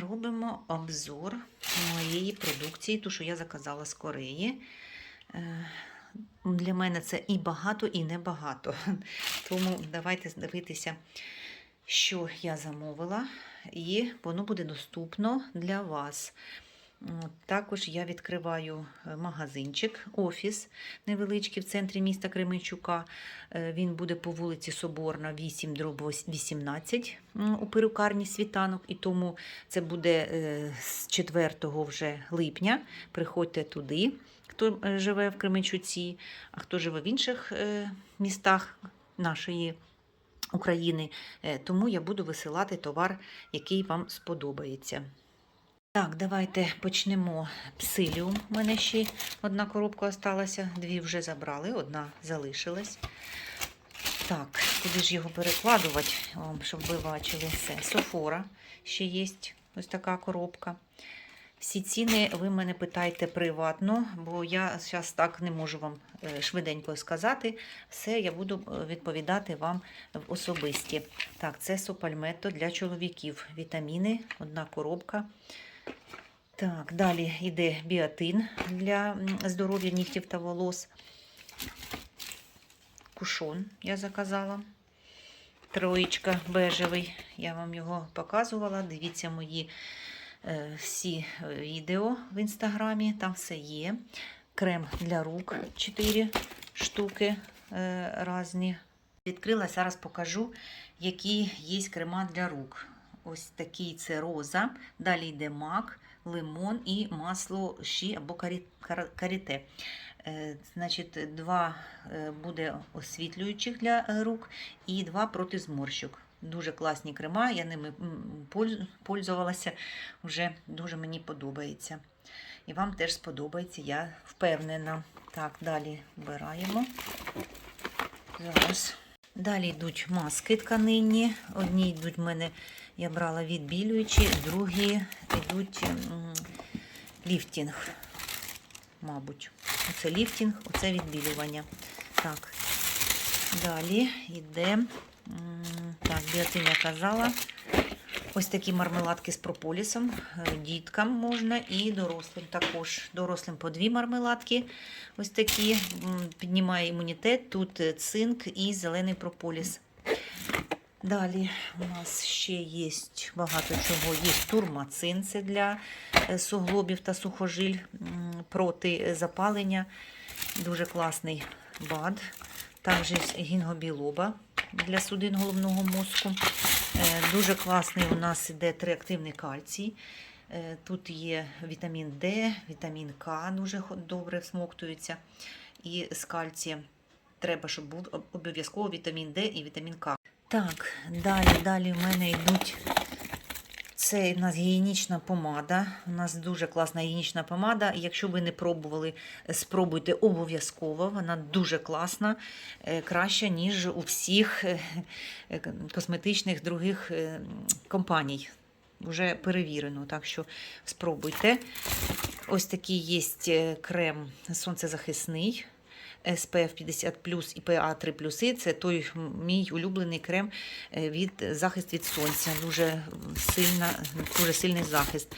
робимо обзор моєї продукції, ту, що я заказала з Кореї. Е, Для мене це і багато, і небагато. Тому давайте дивитися, що я замовила, і воно буде доступно для вас. Також я відкриваю е, магазинчик, офіс невеличкий в центрі міста Кременчука. Е, Він буде по вулиці Соборна, 8 дроб 18 у перукарні світанок. І тому це буде е, з 4 вже липня. Приходьте туди, хто живе в Кременчуці, а хто живе в інших містах нашої України. Тому я буду висилати товар, який вам сподобається. Так, давайте почнемо псиліум. У мене ще одна коробка осталася, дві вже забрали, одна залишилась. Так, куди ж його перекладувати, щоб ви бачили все. Софора ще є ось така коробка. Всі ціни ви мене питаєте приватно, бо я зараз так не можу вам е, швиденько сказати. Все я буду е, відповідати вам особисті. Так, це сопальмето для чоловіків. Вітаміни, одна коробка. Так, далі йде біотин для здоров'я нігтів та волос. Кушон я заказала. Троєчка бежевий. Я вам його показувала. Дивіться мої е, всі е, відео в інстаграмі. Там все є. Крем для рук 4 штуки е, різні. Відкрила, зараз покажу, які є крема для рук. Ось такий це роза. Далі йде мак, лимон і масло ші або каріте. Е, Значить, два е, буде освітлюючих для рук і два проти зморщок. Дуже класні крема, я ними пользувалася, вже дуже мені подобається. І вам теж сподобається, я впевнена. Так, далі вбираємо. Зараз. Далі йдуть маски тканинні. Одні йдуть в мене, я брала відбілюючі, другі йдуть ліфтінг, мабуть. Оце ліфтінг, оце відбілювання. Так. Далі йде, так, біотин казала. Ось такі мармеладки з прополісом. Е, Діткам можна і дорослим також. Дорослим по дві мармеладки. Ось такі. Піднімає імунітет. Тут е, цинк і зелений прополіс. Далі у нас ще є багато чого. Є турмацин, це для е, суглобів та сухожиль проти запалення. Дуже класний бад. Також гінгобілоба для судин головного мозку. Е, Дуже класний у нас іде триактивний кальцій. Е, Тут є вітамін Д, вітамін К, дуже добре всмоктується. І з кальцієм треба, щоб був обов'язково вітамін Д і вітамін К. Так, далі, далі в мене йдуть. Це у нас гігієнічна помада. У нас дуже класна гігієнічна помада. Якщо ви не пробували, спробуйте обов'язково. Вона дуже класна, е, краща, ніж у всіх е, е, косметичних других компаній. Вже перевірено, так що спробуйте. Ось такий є крем сонцезахисний. SPF 50 і PA 3 Це той мій улюблений крем е, від захист від сонця. Дуже, сильна, дуже сильний захист.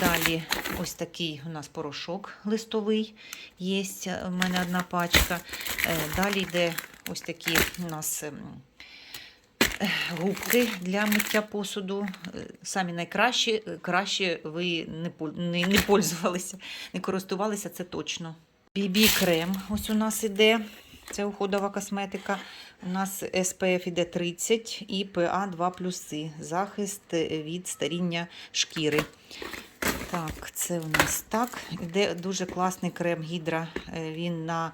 Далі ось такий у нас порошок листовий. Є у мене одна пачка. Е, Далі йде ось такі у нас. ем, е, Губки для миття посуду. Е, Самі найкращі, е, краще ви не, не, не пользувалися, не користувалися, це точно. BB крем ось у нас іде. Це уходова косметика. У нас SPF іде 30 і PA 2 плюси. Захист від старіння шкіри. Так, це у нас так. Іде дуже класний крем гідра. Е, Він на,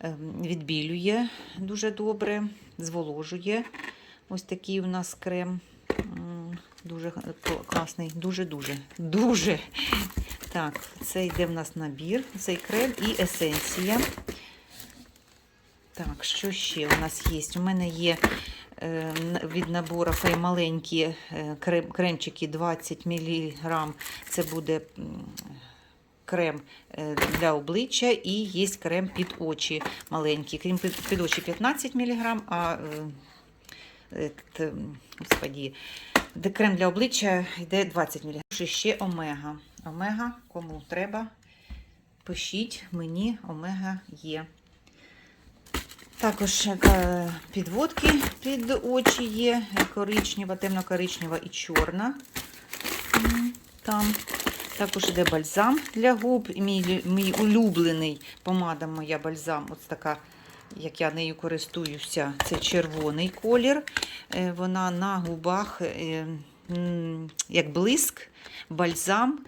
ем, відбілює дуже добре, зволожує. Ось такий у нас крем. Дуже класний, дуже-дуже. Дуже. Так, це йде в нас набір, цей крем і есенція. Так, що ще у нас є? У мене є е, від набору фей маленькі е, крем, кремчики 20 мг. Це буде крем е, для обличчя і є крем під очі маленький. Крем під, під очі 15 мг, а е, е, господі, крем для обличчя йде 20 мг. Ще омега. Омега, кому треба, пишіть, мені омега є. Також е, підводки під очі є, коричнева, темно-коричнева і чорна. Там. Також іде бальзам для губ. Мій, мій улюблений помада моя бальзам. Ось така, як я нею користуюся, це червоний колір. Е, Вона на губах е, як блиск, бальзам,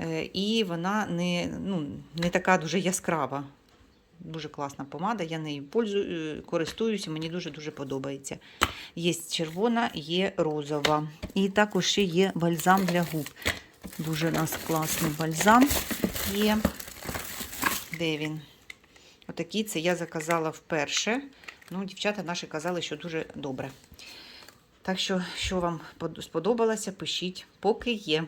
е, і вона не, ну, не така дуже яскрава. Дуже класна помада, я нею пользую, е, користуюся, мені дуже-дуже подобається. Є червона, є розова. І також ще є бальзам для губ. Дуже у нас класний бальзам є. Де він? Отакий це я заказала вперше. Ну, дівчата наші казали, що дуже добре. Так що, що вам сподобалося, пишіть, поки є.